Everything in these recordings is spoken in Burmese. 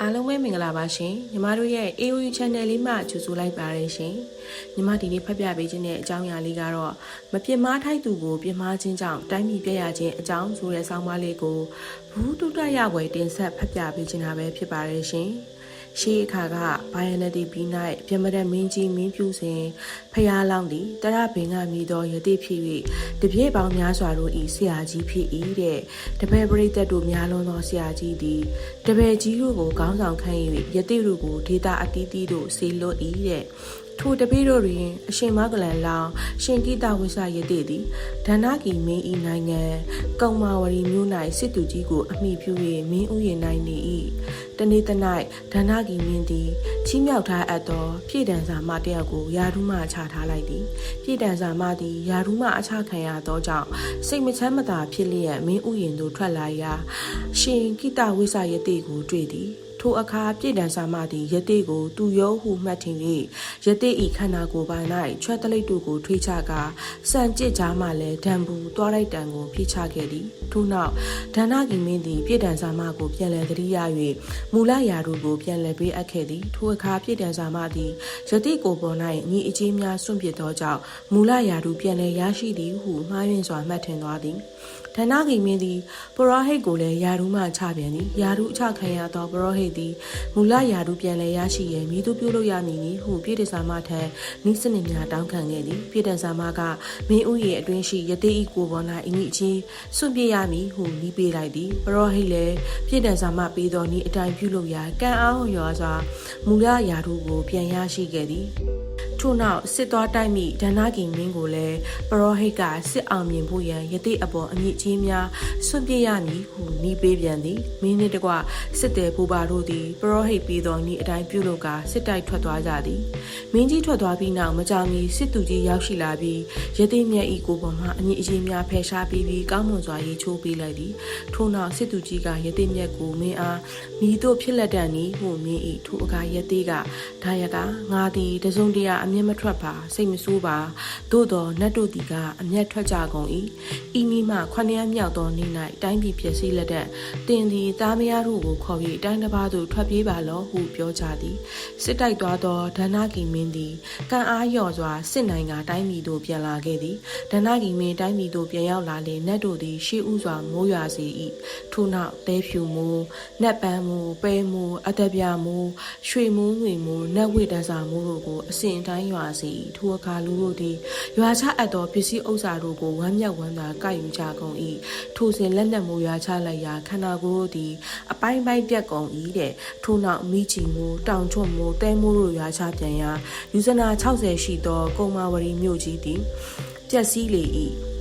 အားလုံးပဲမင်္ဂလာပါရှင်ညီမတို့ရဲ့ AOU Channel လေးမှကြိုဆိုလိုက်ပါရရှင်ညီမဒီနေ့ဖတ်ပြပေးခြင်းတဲ့အကြောင်းအရာလေးကတော့မပြစ်မှားထိုက်သူကိုပြစ်မှားခြင်းကြောင့်တိုင်းပြည်ပြည့်ရခြင်းအကြောင်းဆိုတဲ့ဆောင်းပါးလေးကိုဘူးတုတရဝယ်တင်ဆက်ဖတ်ပြပေးခြင်းတာပဲဖြစ်ပါရရှင် ရှေးအခါကဘိုင်ယနတီဘီ၌ပြမတဲ့မင်းကြီးမင်းပြူစဉ်ဖျားလောင်းသည်တရပင်ကမြည်သောယတိဖြစ်၍တပြည့်ပေါင်းများစွာတို့ဤဆရာကြီးဖြစ်၏တဲ့တပည့်ပရိသတ်တို့များလွန်သောဆရာကြီးသည်တပည့်ကြီးတို့ကိုခေါင်းဆောင်ခံ၍ယတိတို့ကိုဒေတာအတီးတီးတို့ဆေလွတ်၏တဲ့ ထိုတပိတို့တွင် အရှင်မဂလန်လောင်ရှင်ကိတဝိဆယတိသည်ဒဏကီမင်းဤနိုင်ငံကုံမာဝရီမြို့၌စစ်သူကြီးကိုအမိပြု၍မင်းဥယျာဉ်၌နေ၏တနေ့တ၌ဒဏကီမင်းသည်ချီးမြှောက်ထားအပ်သောပြည်တံစာမတယောက်ကိုယာရုမှချထားလိုက်သည်ပြည်တံစာမသည်ယာရုမှအချခံရသောကြောင့်စိတ်မချမ်းမသာဖြစ်လျက်မင်းဥယျာဉ်သို့ထွက်လာရာရှင်ကိတဝိဆယတိကိုတွေ့သည် ထိုအခါပြည်တံစာမသည်ယတိကိုသူရောဟုမှတ်ထင်၍ယတိဤခန္ဓာကိုယ်ပိုင်၌ချွတ်တလိတ်တို့ကိုထွေးချကာစံကြစ်ကြားမှလည်းဓာန်ဘူးသွားလိုက်တံကိုဖိချခဲ့သည်ထို့နောက်ဒဏ္ဍကီမင်းသည်ပြည်တံစာမကိုပြန်လည်သတိရ၍မူလရာတို့ကိုပြန်လည်ပေးအပ်ခဲ့သည်ထိုအခါပြည်တံစာမသည်ယတိကိုပေါ်၌ညီအကြီးများစွန့်ပစ်သောကြောင့်မူလရာတို့ပြန်လည်ရရှိသည်ဟုမှားယွင်းစွာမှတ်ထင်သွားသည်ဒဏ္ဍကီမင်းသည်ပရောဟိတ်ကိုလည်းယာရုမှချပြန်သည်ယာရုအချခံရသောပရောဟိတ်သည်မူလယာရုပြန်လည်ရရှိရန်မိသူပြုလုပ်ရမည်နည်းဟုပြည်တစာမထံနိစနစ်များတောင်းခံခဲ့သည်ပြည်တစာမကမင်းဥရဲ့အတွင်းရှိယတိဤကိုပေါ်၌အင်းကြီးစွန့်ပြစ်ရမည်ဟုနီးပေးလိုက်သည်ပရောဟိတ်လည်းပြည်တစာမပေးသောဤအတိုင်းပြုလုပ်ရာကံအားရောစွာမူလယာရုကိုပြန်ရရှိခဲ့သည် ထို့နောက်စစ်သွားတိုက်မိဒဏ္ဍကီမင်းကိုလည်းပရောဟိတ်ကစစ်အောင်မြင်ဖို့ရန်ယတိအပေါ်အမြင့်ကြီးများစွန့်ပြစ်ရမည်ဟုနီးပေးပြန်သည်မင်းနှင့်တကွစစ်တယ်ပူပါတို့သည်ပရောဟိတ်ပြီးသောဤအတိုင်းပြုလုပ်ကာစစ်တိုက်ထွက်သွားကြသည်မင်းကြီးထွက်သွားပြီးနောက်မကြောင်မီစစ်သူကြီးရောက်ရှိလာပြီးယတိမြတ်ဤကိုပေါ်မှအမြင့်အကြီးများဖယ်ရှားပြီးပြီးကောင်းမွန်စွာရေးချိုးပေးလိုက်သည်ထို့နောက်စစ်သူကြီးကယတိမြတ်ကိုမင်းအားမိတို့ဖြစ်လက်တန်ဤဟုမင်းဤထိုအခါယတိကဒါရကငါသည်တစုံတရာအမျက်မထွက်ပါစိတ်မဆိုးပါသို့တော်နတ်တို့သည်ကအမျက်ထွက်ကြကုန်၏ဤနည်းမှခொနည်းမြောက်သောနေ့၌တိုင်းပြည်ဖြစ်စီလက်တဲ့တင်သည်သားမယားတို့ကိုခေါ်ပြီးတိုင်းတစ်ပါးသို့ထွက်ပြေးပါလောဟုပြောကြသည်စစ်တိုက်သွားသောဒဏ္ဍကီမင်းသည်ကံအားလျော့စွာစစ်နိုင်ကတိုင်းပြည်သို့ပြန်လာခဲ့သည်ဒဏ္ဍကီမင်းတိုင်းပြည်သို့ပြန်ရောက်လာလေနတ်တို့သည်ရှေးဥစွာမိုးရွာစေ၏ထို့နောက်တဲဖြူမိုးနတ်ပန်းမိုးပဲမိုးအတပြမိုးရွှေမိုးငွေမိုးနတ်ဝိတ္တစာမိုးတို့ကိုအစဉ်တိုင်းရွာစေ၏ထိုအခါလူတို့သည်ရွာချအပ်သောပစ္စည်းဥစ္စာတို့ကိုဝမ်းမြောက်ဝမ်းသာကိုက်ယူကြကုန်၏ထိုစဉ်လက်နက်မိုးရွာချလိုက်ရာခန္ဓာကိုယ်တို့သည်အပိုင်းပိုင်းပြတ်ကုန်၏တဲ့ထိုနောက်မိချီမိုးတောင်ချွတ်မိုးတဲမိုးတို့ရွာချပြန်ရာယူဇနာ60ရှိသောကုံမာဝရီမြို့ကြီးသည်ပျက်စီးလေ၏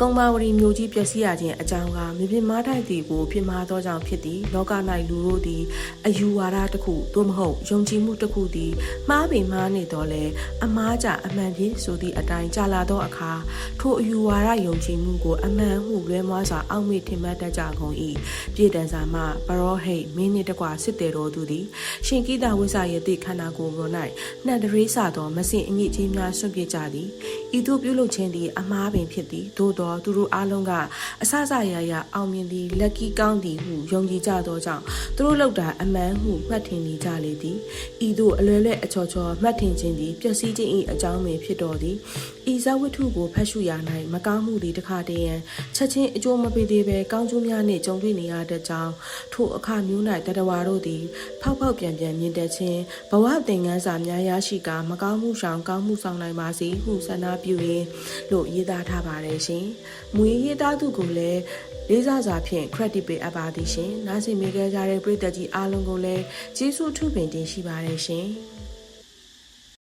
ကုံမာဝရီမျိုးကြီးပျက်စီးရခြင်းအကြောင်းကမြပြင်းမားထိုက်သည်ကိုပြင်းမာသောကြောင့်ဖြစ်သည်လောက၌လူတို့သည်အယူဝါဒတစ်ခုသို့မဟုတ်ယုံကြည်မှုတစ်ခုသည်မှားပင်မှားနေတော့လေအမားကြအမှန်ဖြစ်ဆိုသည့်အတိုင်းကြာလာသောအခါထိုအယူဝါဒယုံကြည်မှုကိုအမှန်ဟုလွဲမွားစွာအောက်မေ့ထင်မှတ်တတ်ကြကုန်၏ပြည်တန်စာမှပရောဟိတ်မင်းနှင့်တကွစစ်တေတော်သူသည်ရှင်ကိတဝိဆရဲ့တိခန္ဓာကိုယ်ပေါ်၌နှံတရေစသောမစင်အညစ်အကြေးများဆွန့်ပစ်ကြသည်ဤသို့ပြုလုပ်ခြင်းသည်အမားပင်ဖြစ်သည်သို့သောသူတို့အားလုံးကအဆအဆရရအောင်မြင်သည်လက်ကီကောင်းသည်ဟုယုံကြည်ကြသောကြောင့်သူတို့လောက်တာအမှန်ဟုမှတ်ထင်နေကြလေသည်ဤသို့အလွယ်လွယ်အချော်ချော်မှတ်ထင်ခြင်းသည်ပျက်စီးခြင်း၏အကြောင်းပင်ဖြစ်တော်သည်ဤဇဝတ္ထုကိုဖတ်ရှုရာ၌မကောင်းမှုသည်တခါတည်းရန်ချက်ချင်းအကျိုးမပေးသေးဘဲကောင်းကျိုးများနှင့်ကြုံတွေ့နေရတဲ့ကြောင်းထိုအခါမျိုး၌တတဝါတို့သည်ဖောက်ဖောက်ပြန်ပြန်မြင်တတ်ခြင်းဘဝသင်ခန်းစာများရရှိကာမကောင်းမှုဆောင်ကောင်းမှုဆောင်နိုင်ပါစေဟုဆန္ဒပြုရင်းလို့ရေးသားထားပါတယ်ရှင်။မူရင်းရေးသားသူကိုလည်းလေးစားစွာဖြင့် credit ပေးအပ်ပါသည်ရှင်။နားဆင်မိခဲ့ကြတဲ့ပရိသတ်ကြီးအားလုံးကိုလည်းကျေးဇူးထူးပင်တင်ရှိပါတယ်ရှင်။